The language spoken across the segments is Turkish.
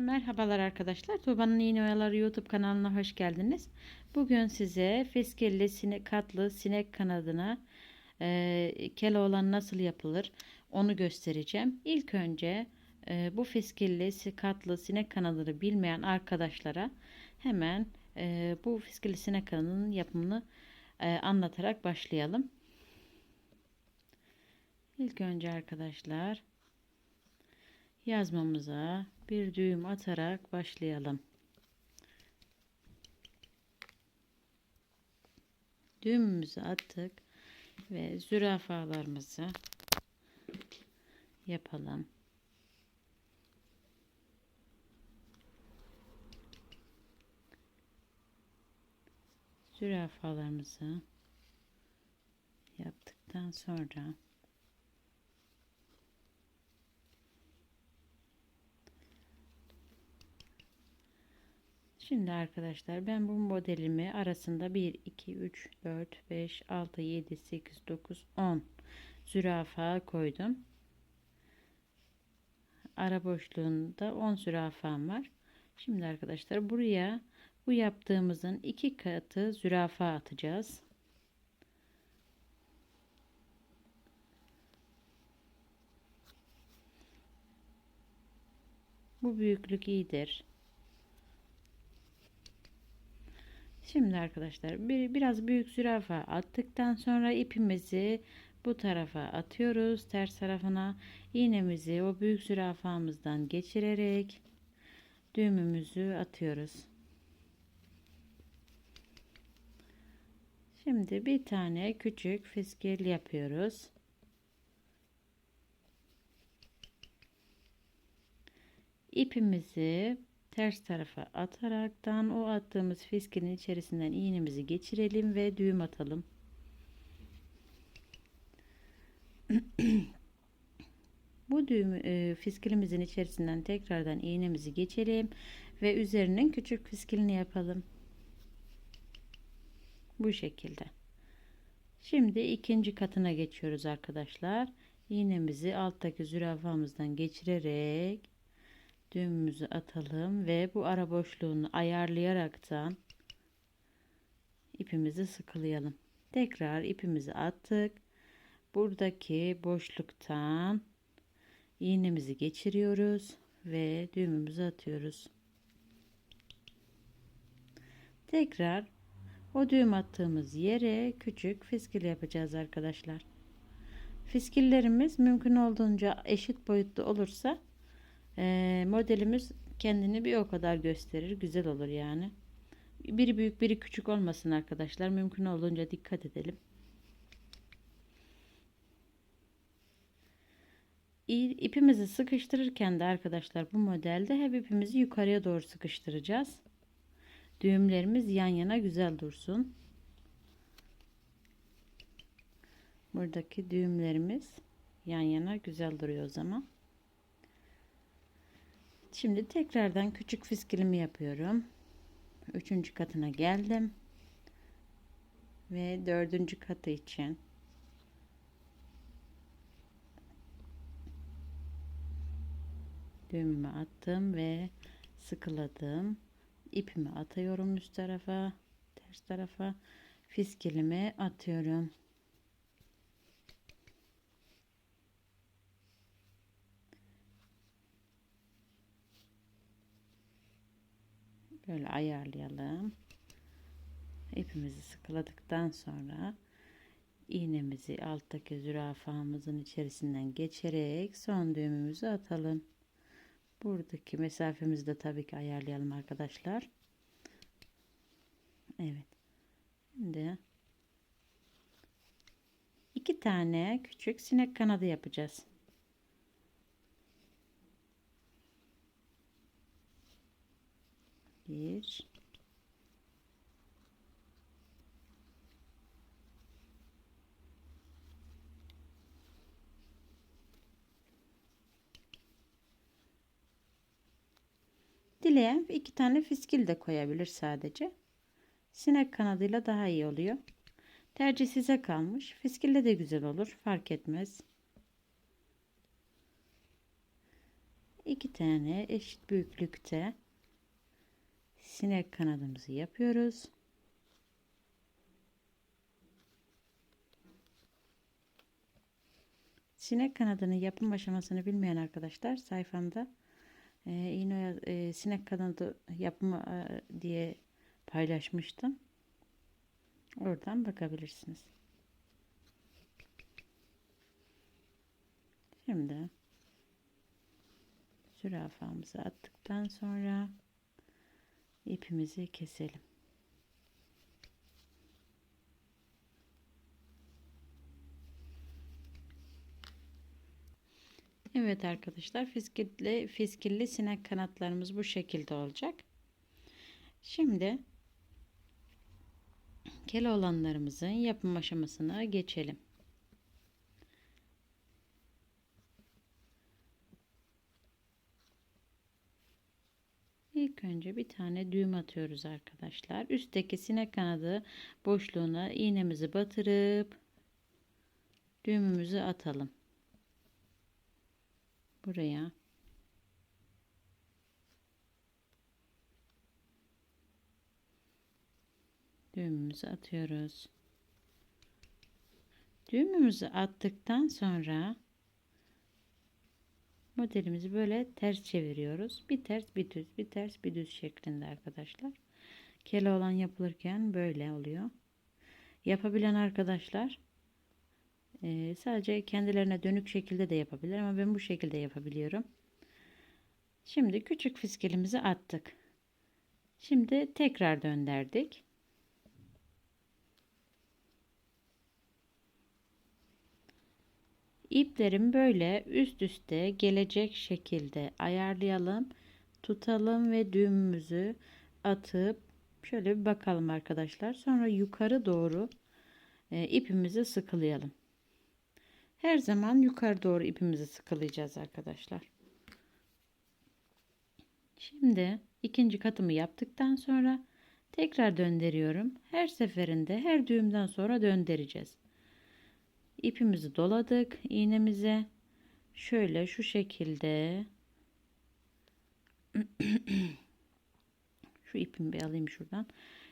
Merhabalar arkadaşlar. Tuğba'nın İğne Oyaları YouTube kanalına hoş geldiniz. Bugün size fiskilli sinek, katlı sinek kanadına e, Keloğlan nasıl yapılır onu göstereceğim. İlk önce e, bu fiskilli katlı sinek kanadını bilmeyen arkadaşlara hemen e, bu fiskilli sinek kanadının yapımını e, anlatarak başlayalım. İlk önce arkadaşlar yazmamıza bir düğüm atarak başlayalım. Düğümümüzü attık ve zürafalarımızı yapalım. Zürafalarımızı yaptıktan sonra Şimdi arkadaşlar ben bu modelimi arasında 1, 2, 3, 4, 5, 6, 7, 8, 9, 10 zürafa koydum. Ara boşluğunda 10 zürafam var. Şimdi arkadaşlar buraya bu yaptığımızın iki katı zürafa atacağız. Bu büyüklük iyidir. Şimdi arkadaşlar bir, biraz büyük zürafa attıktan sonra ipimizi bu tarafa atıyoruz. Ters tarafına iğnemizi o büyük zürafamızdan geçirerek düğümümüzü atıyoruz. Şimdi bir tane küçük fiskil yapıyoruz. İpimizi ters tarafa ataraktan o attığımız fiskinin içerisinden iğnemizi geçirelim ve düğüm atalım. Bu düğüm e, fiskilimizin içerisinden tekrardan iğnemizi geçelim ve üzerinin küçük fiskilini yapalım. Bu şekilde. Şimdi ikinci katına geçiyoruz arkadaşlar. İğnemizi alttaki zürafamızdan geçirerek düğümümüzü atalım ve bu ara boşluğunu ayarlayaraktan ipimizi sıkılayalım. Tekrar ipimizi attık. Buradaki boşluktan iğnemizi geçiriyoruz ve düğümümüzü atıyoruz. Tekrar o düğüm attığımız yere küçük fiskil yapacağız arkadaşlar. Fiskillerimiz mümkün olduğunca eşit boyutlu olursa e, modelimiz kendini bir o kadar gösterir. Güzel olur yani. Biri büyük biri küçük olmasın arkadaşlar. Mümkün olduğunca dikkat edelim. İpimizi sıkıştırırken de arkadaşlar bu modelde hep ipimizi yukarıya doğru sıkıştıracağız. Düğümlerimiz yan yana güzel dursun. Buradaki düğümlerimiz yan yana güzel duruyor o zaman. Şimdi tekrardan küçük fiskilimi yapıyorum. Üçüncü katına geldim. Ve dördüncü katı için düğümümü attım ve sıkıladım. İpimi atıyorum üst tarafa, ters tarafa. Fiskilimi atıyorum. Böyle ayarlayalım. İpimizi sıkıladıktan sonra iğnemizi alttaki zürafamızın içerisinden geçerek son düğümümüzü atalım. Buradaki mesafemizi de tabii ki ayarlayalım arkadaşlar. Evet. Şimdi iki tane küçük sinek kanadı yapacağız. Bir. Dileyen iki tane fiskil de koyabilir sadece. Sinek kanadıyla daha iyi oluyor. Tercih size kalmış. Fiskille de güzel olur. Fark etmez. iki tane eşit büyüklükte sinek kanadımızı yapıyoruz. Sinek kanadının yapım aşamasını bilmeyen arkadaşlar sayfamda e, e, sinek kanadı yapımı e, diye paylaşmıştım. Oradan bakabilirsiniz. Şimdi zürafamızı attıktan sonra ipimizi keselim. Evet arkadaşlar fiskilli, fiskilli sinek kanatlarımız bu şekilde olacak. Şimdi Keloğlanlarımızın yapım aşamasına geçelim. İlk önce bir tane düğüm atıyoruz arkadaşlar. Üstteki sinek kanadı boşluğuna iğnemizi batırıp düğümümüzü atalım. Buraya düğümümüzü atıyoruz. Düğümümüzü attıktan sonra modelimizi böyle ters çeviriyoruz. Bir ters bir düz bir ters bir düz şeklinde arkadaşlar. Kele olan yapılırken böyle oluyor. Yapabilen arkadaşlar e, sadece kendilerine dönük şekilde de yapabilir ama ben bu şekilde yapabiliyorum. Şimdi küçük fiskilimizi attık. Şimdi tekrar döndürdük. İplerim böyle üst üste gelecek şekilde ayarlayalım. Tutalım ve düğümümüzü atıp şöyle bir bakalım arkadaşlar. Sonra yukarı doğru e, ipimizi sıkılayalım. Her zaman yukarı doğru ipimizi sıkılayacağız arkadaşlar. Şimdi ikinci katımı yaptıktan sonra tekrar döndürüyorum. Her seferinde her düğümden sonra döndüreceğiz ipimizi doladık iğnemize. Şöyle şu şekilde. Şu ipimi bir alayım şuradan.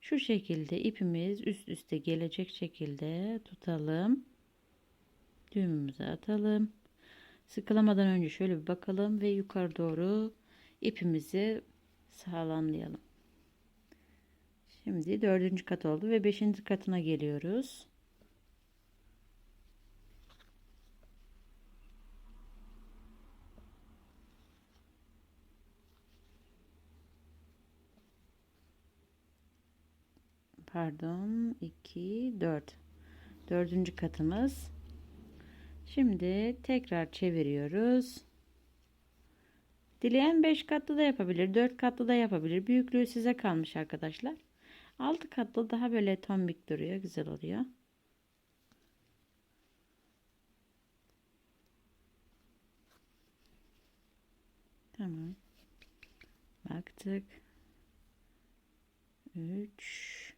Şu şekilde ipimiz üst üste gelecek şekilde tutalım. Düğümümüze atalım. Sıkılamadan önce şöyle bir bakalım ve yukarı doğru ipimizi sağlamlayalım. Şimdi dördüncü kat oldu ve beşinci katına geliyoruz pardon 2 4 dördüncü katımız. Şimdi tekrar çeviriyoruz. Dileyen 5 katlı da yapabilir 4 katlı da yapabilir. Büyüklüğü size kalmış arkadaşlar. 6 katlı daha böyle tombik duruyor güzel oluyor. Tamam. Baktık. 3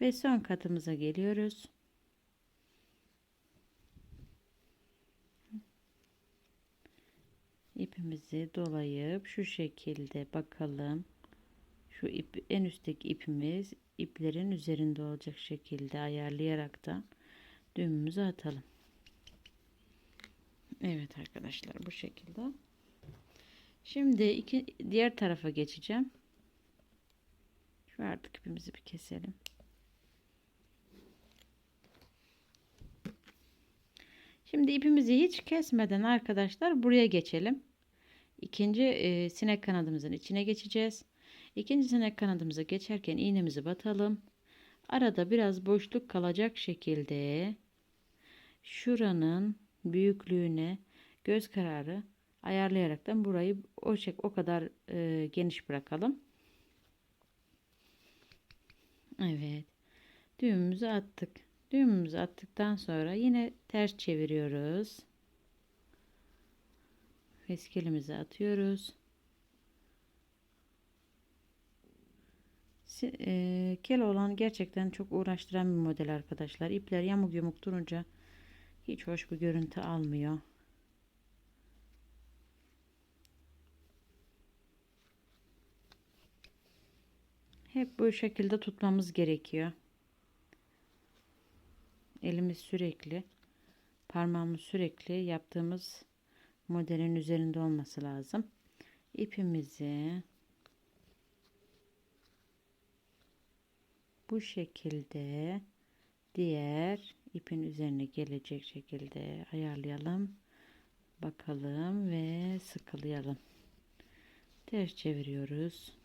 ve son katımıza geliyoruz. ipimizi dolayıp şu şekilde bakalım. Şu ip en üstteki ipimiz iplerin üzerinde olacak şekilde ayarlayarak da düğümümüzü atalım. Evet arkadaşlar bu şekilde. Şimdi iki diğer tarafa geçeceğim. Şu artık ipimizi bir keselim. Şimdi ipimizi hiç kesmeden arkadaşlar buraya geçelim. İkinci e, sinek kanadımızın içine geçeceğiz. İkinci sinek kanadımıza geçerken iğnemizi batalım. Arada biraz boşluk kalacak şekilde şuranın büyüklüğüne göz kararı ayarlayaraktan burayı o şek o kadar e, geniş bırakalım. Evet. Düğümümüzü attık. Düğümümüzü attıktan sonra yine ters çeviriyoruz. Feskilimizi atıyoruz. E, kel olan gerçekten çok uğraştıran bir model arkadaşlar. İpler yamuk yumuk durunca hiç hoş bir görüntü almıyor. Hep bu şekilde tutmamız gerekiyor. Elimiz sürekli, parmağımız sürekli yaptığımız modelin üzerinde olması lazım. İpimizi bu şekilde diğer ipin üzerine gelecek şekilde ayarlayalım. Bakalım ve sıkılayalım. Ters çeviriyoruz.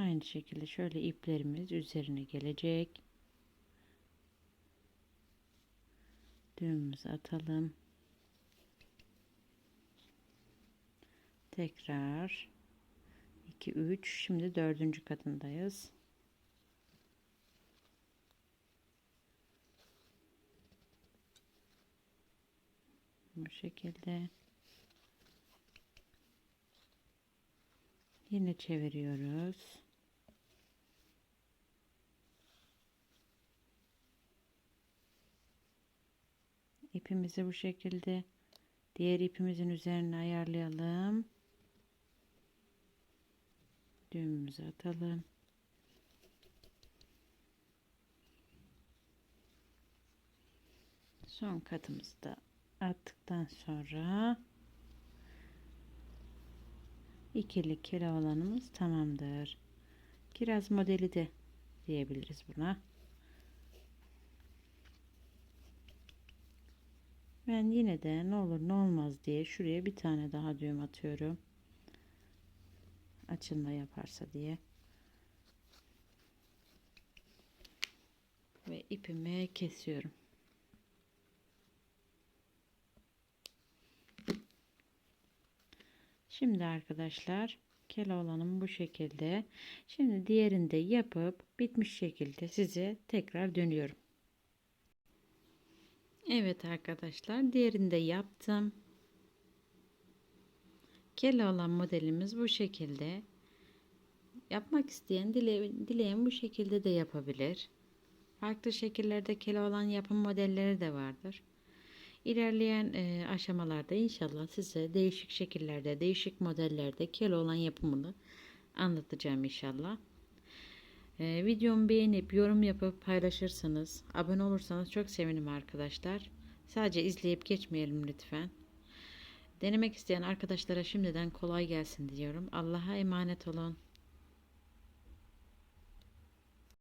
Aynı şekilde şöyle iplerimiz üzerine gelecek. Düğümümüzü atalım. Tekrar 2 3 şimdi dördüncü katındayız. Bu şekilde yine çeviriyoruz. İpimizi bu şekilde diğer ipimizin üzerine ayarlayalım. Düğümümüzü atalım. Son katımızı da attıktan sonra ikili kelavlanımız tamamdır. Kiraz modeli de diyebiliriz buna. Ben yine de ne olur ne olmaz diye şuraya bir tane daha düğüm atıyorum. Açılma yaparsa diye. Ve ipimi kesiyorum. Şimdi arkadaşlar keloğlanım bu şekilde. Şimdi diğerini de yapıp bitmiş şekilde size tekrar dönüyorum. Evet arkadaşlar diğerini de yaptım. Keloğlan modelimiz bu şekilde. Yapmak isteyen dile, dileyen bu şekilde de yapabilir. Farklı şekillerde keloğlan yapım modelleri de vardır. İlerleyen e, aşamalarda inşallah size değişik şekillerde, değişik modellerde keloğlan yapımını anlatacağım inşallah. E, videomu beğenip yorum yapıp paylaşırsanız, abone olursanız çok sevinirim arkadaşlar. Sadece izleyip geçmeyelim lütfen. Denemek isteyen arkadaşlara şimdiden kolay gelsin diyorum. Allah'a emanet olun.